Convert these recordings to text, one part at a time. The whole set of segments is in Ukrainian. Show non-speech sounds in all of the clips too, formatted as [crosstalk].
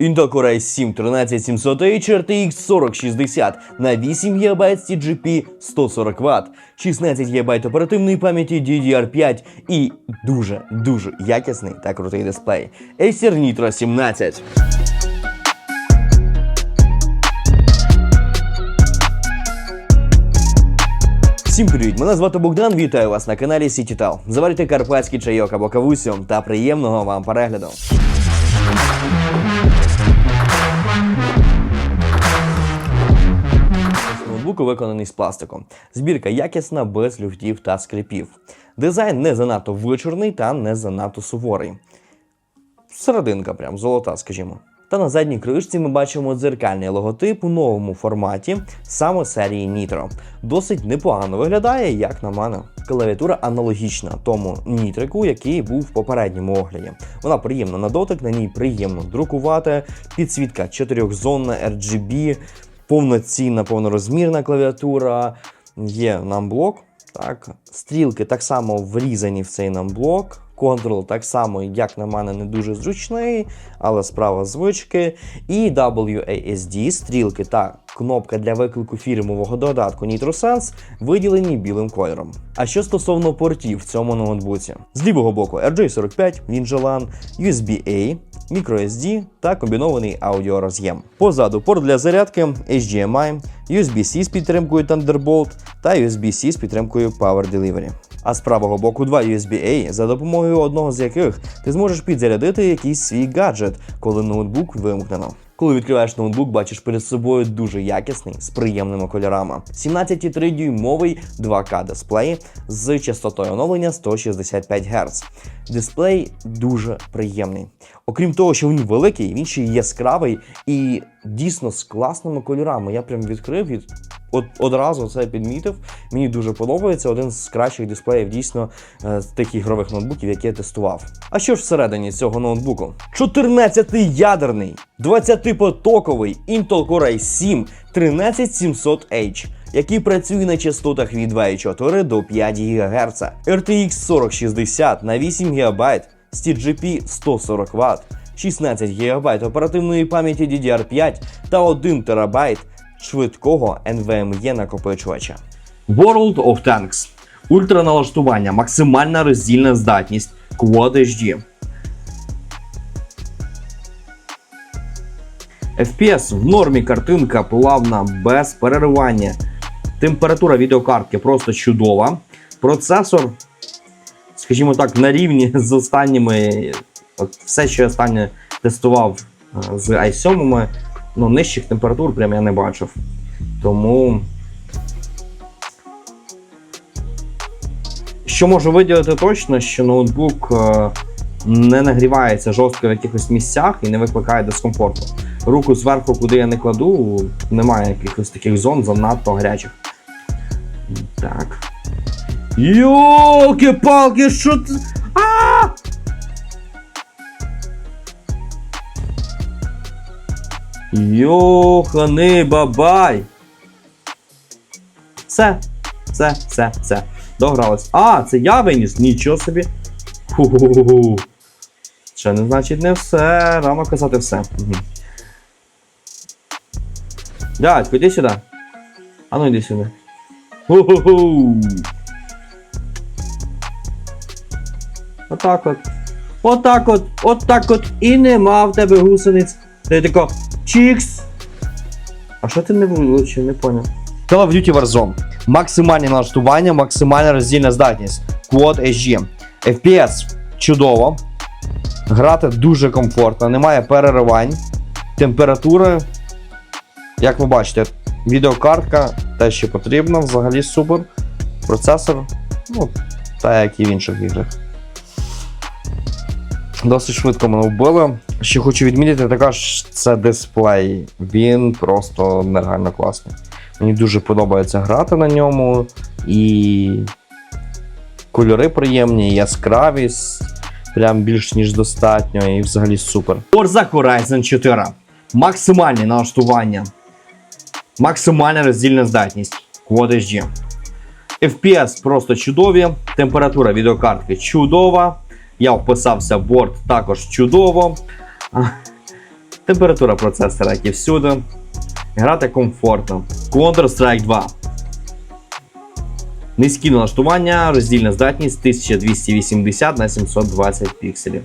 Intel Core i7 13700H RTX 4060 на 8 ГБ TGP 140 Вт, 16 ГБ оперативної пам'яті DDR5 і дуже дуже якісний та крутий дисплей. Acer Nitro 17. Всім привіт! Мене звати Богдан. Вітаю вас на каналі Сітітал. Заварите карпатський чайок або кавусю та приємного вам перегляду. Ноутбук виконаний з пластику. Збірка якісна, без люфтів та скрипів. Дизайн не занадто вичорний та не занадто суворий. Серединка, прям золота, скажімо. Та на задній кришці ми бачимо дзеркальний логотип у новому форматі саме серії Nitro. Досить непогано виглядає, як на мене. Клавіатура аналогічна тому нітрику, який був в попередньому огляді. Вона приємна на дотик, на ній приємно друкувати. Підсвітка чотирьохзонна RGB, повноцінна, повнорозмірна клавіатура. Є намблок. Так, стрілки так само врізані в цей намблок. Контрол так само, як на мене, не дуже зручний, але справа звички. І WASD, стрілки та кнопка для виклику фірмового додатку NitroSense виділені білим кольором. А що стосовно портів в цьому ноутбуці? З лівого боку RJ45, WinJLAN, USB-A, microSD та комбінований аудіороз'єм. Позаду порт для зарядки, HDMI, USB-C з підтримкою Thunderbolt та USB-C з підтримкою Power Delivery. А з правого боку два USB-A, за допомогою одного з яких ти зможеш підзарядити якийсь свій гаджет, коли ноутбук вимкнено. Коли відкриваєш ноутбук, бачиш перед собою дуже якісний з приємними кольорами. 17,3 дюймовий 2К дисплей з частотою оновлення 165 Гц. Дисплей дуже приємний. Окрім того, що він великий, він ще й яскравий і дійсно з класними кольорами. Я прям відкрив і от одразу це підмітив. Мені дуже подобається. Один з кращих дисплеїв дійсно е, з тих ігрових ноутбуків, які я тестував. А що ж всередині цього ноутбуку? 14-й ядерний, 20-потоковий Intel Core i7 13700H. Який працює на частотах від 2,4 до 5 ГГц, RTX 4060 на 8 ГБ з TGP 140 Вт, 16 ГБ оперативної пам'яті DDR5 та 1 ТБ швидкого NVMe накопичувача. World of Tanks. Ультраналаштування, максимальна роздільна здатність, Quad HD. FPS в нормі картинка плавна, без переривання. Температура відеокартки просто чудова. Процесор, скажімо так, на рівні з останніми. От все, що я останнє тестував е, з i7, ну, нижчих температур прям я не бачив. Тому. Що можу виділити точно, що ноутбук е, не нагрівається жорстко в якихось місцях і не викликає дискомфорту. Руку зверху, куди я не кладу, немає якихось таких зон занадто гарячих. Так. Йолки-палки, що це? Йоханий бабай. Все, все, все, все. Догралось. А, це я виніс, нічого собі. Ху-ху-ху. Ще не значить не все. Рано казати все. Угу. Дядько, сюди. А ну йди сюди. Ху-ху-ху. Отак от. Отак от, отак от. І нема в тебе гусениць. Ти тако. Чікс. А що ти не вилучив, не поняв. Call of Duty Warzone. Максимальне налаштування, максимальна роздільна здатність. Quad HG. FPS чудово. Грати дуже комфортно, немає переривань. Температура, як ви бачите, відеокартка те, що потрібно, взагалі супер. Процесор, ну, та як і в інших іграх. Досить швидко мене вбили. Що хочу відмітити, також це дисплей. Він просто нереально класний. Мені дуже подобається грати на ньому. І кольори приємні, яскравість прям більш ніж достатньо, і взагалі супер. Forza Horizon 4. Максимальне налаштування. Максимальна роздільна здатність. Quad HD. FPS просто чудові. Температура відеокартки чудова. Я вписався в борт також чудово. Температура процесора, як і всюди. Грати комфортно. Counter-Strike 2. Низькі налаштування, роздільна здатність 1280 на 720 пікселів.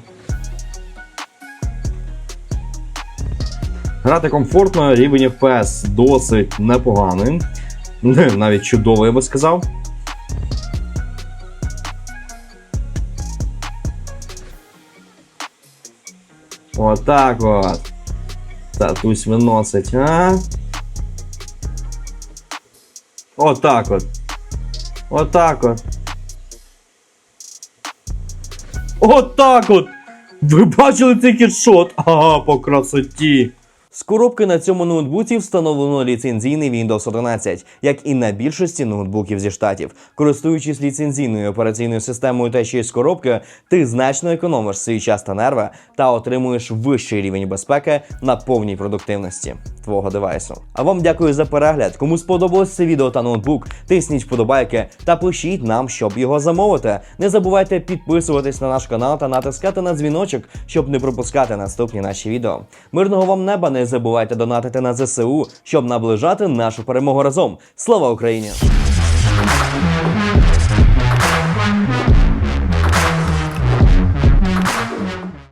Грати комфортно, рівень FPS досить непоганий. [laughs] Навіть чудово, я би сказав. Отак от. Татусь виносить, а? Отак от. Отак от. Отак от. Ви бачили цей кітшот? Ага, по красоті. З коробки на цьому ноутбуці встановлено ліцензійний Windows 11, як і на більшості ноутбуків зі штатів. Користуючись ліцензійною операційною системою та ще й з коробки, ти значно економиш свій час та нерви та отримуєш вищий рівень безпеки на повній продуктивності твого девайсу. А вам дякую за перегляд. Кому сподобалось це відео та ноутбук, тисніть вподобайки та пишіть нам, щоб його замовити. Не забувайте підписуватись на наш канал та натискати на дзвіночок, щоб не пропускати наступні наші відео. Мирного вам неба! Не забувайте донатити на ЗСУ, щоб наближати нашу перемогу разом. Слава Україні!